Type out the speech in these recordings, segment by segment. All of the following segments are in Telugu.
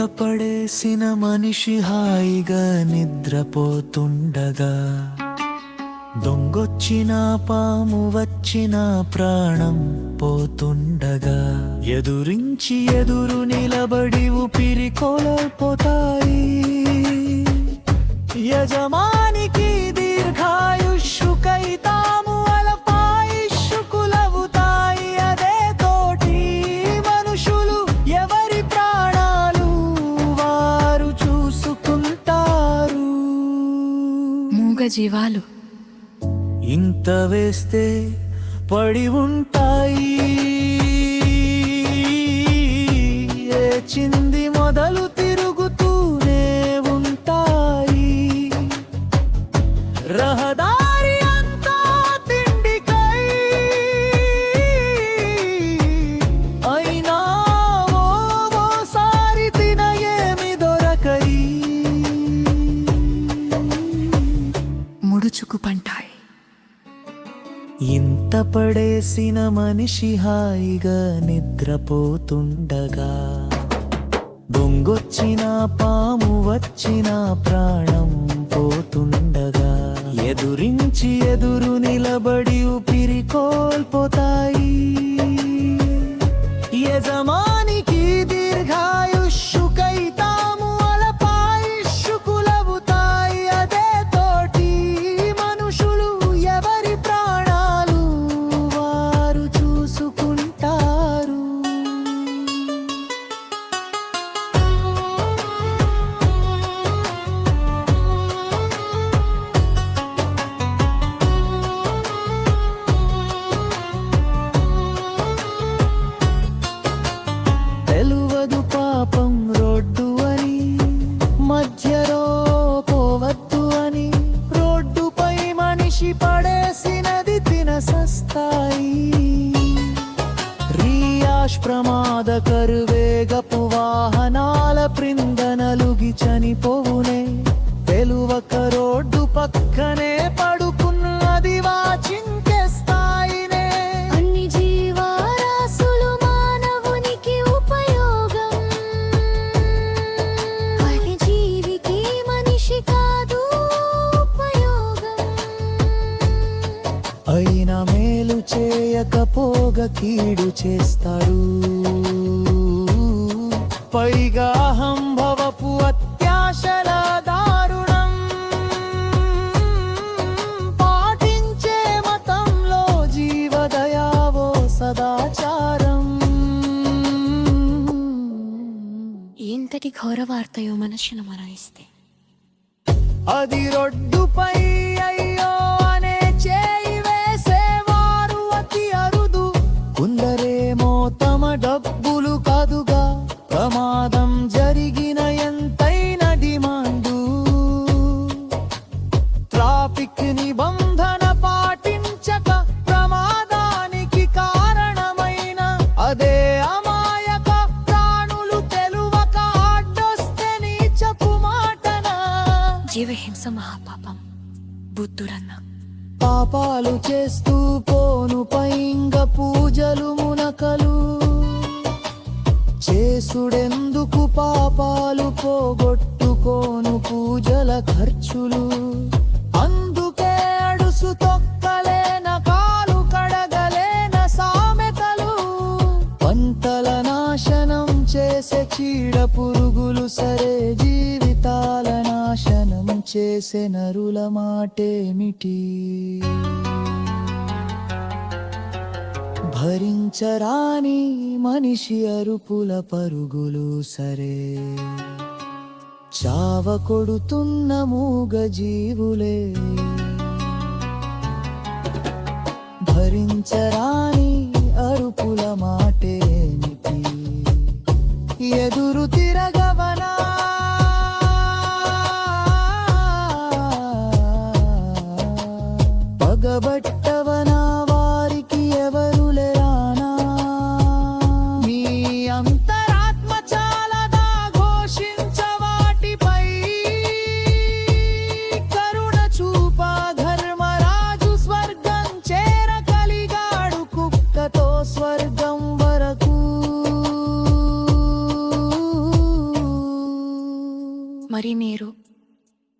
పడేసిన మనిషి హాయిగా నిద్రపోతుండగా దొంగొచ్చిన పాము వచ్చిన ప్రాణం పోతుండగా ఎదురించి ఎదురు నిలబడి ఊపిరి కోలపోతాయి. యజమానికి దీర్ఘాయుషుకై జీవాలు. ఇంత వేస్తే పడి ఉంటాయి. ముడుచుకు పంటాయి ఇంత పడేసిన మనిషి హాయిగా నిద్రపోతుండగా దొంగొచ్చిన పాము వచ్చిన ప్రాణం పోతుండగా ఎదురించి ఎదురు నిలబడి ఊపిరి కోల్పోతాయి. యజమాని వాహనాల ప్రిందనలుగి చనిపోవునే తెలువక రోడ్డు పక్కనే పడుకున్నది వాచింకేస్తాయినే అన్ని జీవరాశులు మానవునికి ఉపయోగం. కానీ జీవికి మనిషి కాదు ఉపయోగం. అయినా మేలు చేయకపోగ కీడు చేస్తాడు పైగా హంభవపు అత్యాశల దారుణం. పాటించే మతంలో జీవదయావో సదాచారం. ఎంతటి ఘోర వార్తయో మనసును మరణిస్తే. అది రొడ్డుపై అయ్యో అనే చేయి వేసేవారు అతి అరుదు. కొందరేమో తమ డబ్బులు కాదుగా పాపాలు చేస్తూ పోను పైంగ పూజలు మునకలు. చేసుడెందుకు పాపాలు పోగొట్టుకోను పూజల ఖర్చులు? అందుకే అడుసు తొక్కలేన కాలు కడగలేన సామెతలు. పంటల నాశనం చేసే చీడ పురుగులు సరే జీవితాల నాశనం చేసే నరుల మాటేమిటి? భరించరాని మనిషి అరుపుల పరుగులు సరే. చావ కొడుతున్న మూగ జీవులే. భరించరాని అరుపుల మా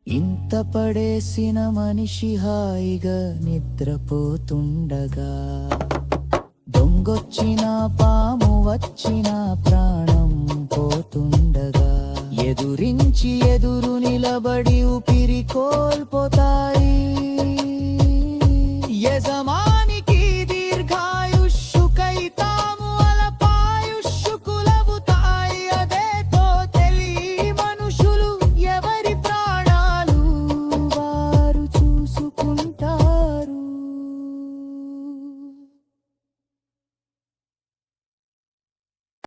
ఇంత పడేసిన మనిషి హాయిగా నిద్రపోతుండగా దొంగొచ్చిన పాము వచ్చిన ప్రాణం పోతుండగా ఎదురించి ఎదురు నిలబడి ఊపిరి కోల్పోతాయి.